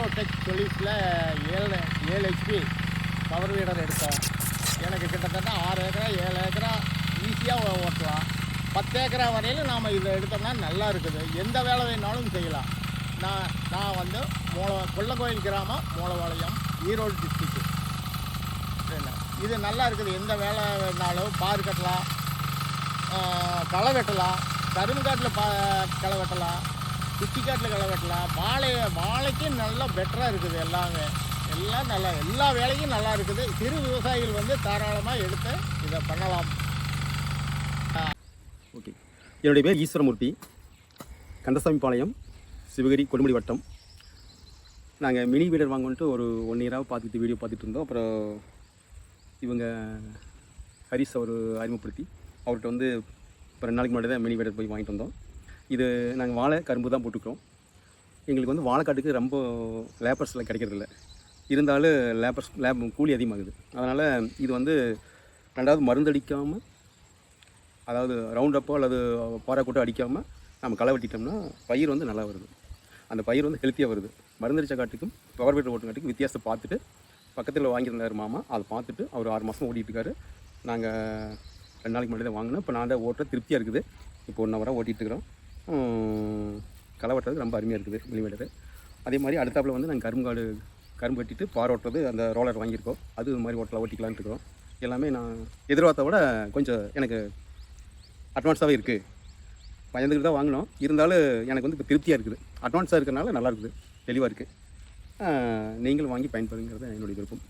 Autotech சொல்யூஸில் ஏழு ஏழு HP power வீடர் எடுத்தோம். எனக்கு கிட்டத்தட்ட ஆறு ஏக்கரா ஏழு ஏக்கரா ஈஸியாக ஓட்டலாம். பத்து ஏக்கரா வரையிலும் நாம் இதை எடுத்தோம்னா நல்லா இருக்குது. எந்த வேலை வேணாலும் செய்யலாம். நான் நான் வந்து மூல கொள்ளக்கோயில் கிராமம் மூலவாளையம் ஈரோடு டிஸ்ட்ரிக்ட் இது நல்லா இருக்குது. எந்த வேலை வேணாலும் பார் கட்டலாம். களை வெட்டலாம். கரும்புக்காட்டில் பா களை வெட்டலாம். குச்சிக்காட்டில் களை வெட்டலாம் வாழை வாழைக்கும் நல்லா பெட்டராக இருக்குது எல்லாமே. எல்லாம் நல்லா எல்லா வேலைக்கும் நல்லா இருக்குது. சிறு விவசாயிகள் வந்து தாராளமாக எடுத்து இதை பண்ணலாம். ஓகே. என்னுடைய பேர் ஈஸ்வரமூர்த்தி. கந்தசாமி பாளையம் சிவகிரி கொடுமுடி வட்டம். நாங்கள் மினி வீடர் வாங்கன்ட்டு ஒரு ஒன் இயராக பார்த்துட்டு வீடியோ பார்த்துட்டு இருந்தோம். அப்புறம் இவங்க ஹரிஸ் அவர் அறிமுகப்படுத்தி அவர்கிட்ட வந்து இப்போ ரெண்டு நாளைக்கு முன்னாடி தான் மினி வீடர் போய் வாங்கிட்டு வந்தோம். இது நாங்கள் வாழை கரும்பு தான் போட்டுக்கிறோம். எங்களுக்கு வந்து வாழைக்காட்டுக்கு ரொம்ப லேபர்ஸில் கிடைக்கிறதில்ல. இருந்தாலும் லேபர்ஸ் லேப் கூலி அதிகமாகுது. அதனால் இது வந்து ரெண்டாவது மருந்தடிக்காமல் அதாவது ரவுண்டப்போ அல்லது பாறாக்கூட்டம் அடிக்காமல் நம்ம களை வெட்டிட்டோம்னா பயிர் வந்து நல்லா வருது. அந்த பயிர் வந்து ஹெல்த்தியாக வருது. மருந்தடிச்ச காட்டுக்கும் பவர் வீட்டர் ஓட்டுங்காட்டுக்கும் வித்தியாசத்தை பார்த்துட்டு பக்கத்தில் வாங்கியிருந்தார் மாமா. அதை பார்த்துட்டு அவர் ஆறு மாதம் ஓட்டிகிட்டு இருக்காரு நாங்கள் ரெண்டு நாளைக்கு முன்னாடி தான் வாங்கினோம். இப்போ நான் தான் ஓட்டுற திருப்தியாக இருக்குது. இப்போ ஒன் ஹவராக ஓட்டிகிட்டு இருக்கிறோம் களை வெட்டுறது ரொம்ப அருமையாக இருக்குது மில்லிமீட்டரு அதே மாதிரி அடுத்தாப்பில் வந்து நாங்கள் கரும்பு கரும்பு வெட்டிட்டு பார் ஓட்டுறது அந்த ரோலர் வாங்கியிருக்கோம். அது மாதிரி ஓட்டலாம் ஓட்டிக்கலான்ட்டு இருக்கிறோம். எல்லாமே நான் எதிர்பார்த்த விட கொஞ்சம் எனக்கு அட்வான்ஸாகவே இருக்குது பயந்துக்கிட்டு தான் வாங்கினோம். இருந்தாலும் எனக்கு வந்து இப்போ திருப்தியாக இருக்குது. அட்வான்ஸாக இருக்கிறனால நல்லா இருக்குது. தெளிவாக இருக்குது நீங்களும் வாங்கி பயன்படுங்கிறது என்னுடைய விருப்பம்.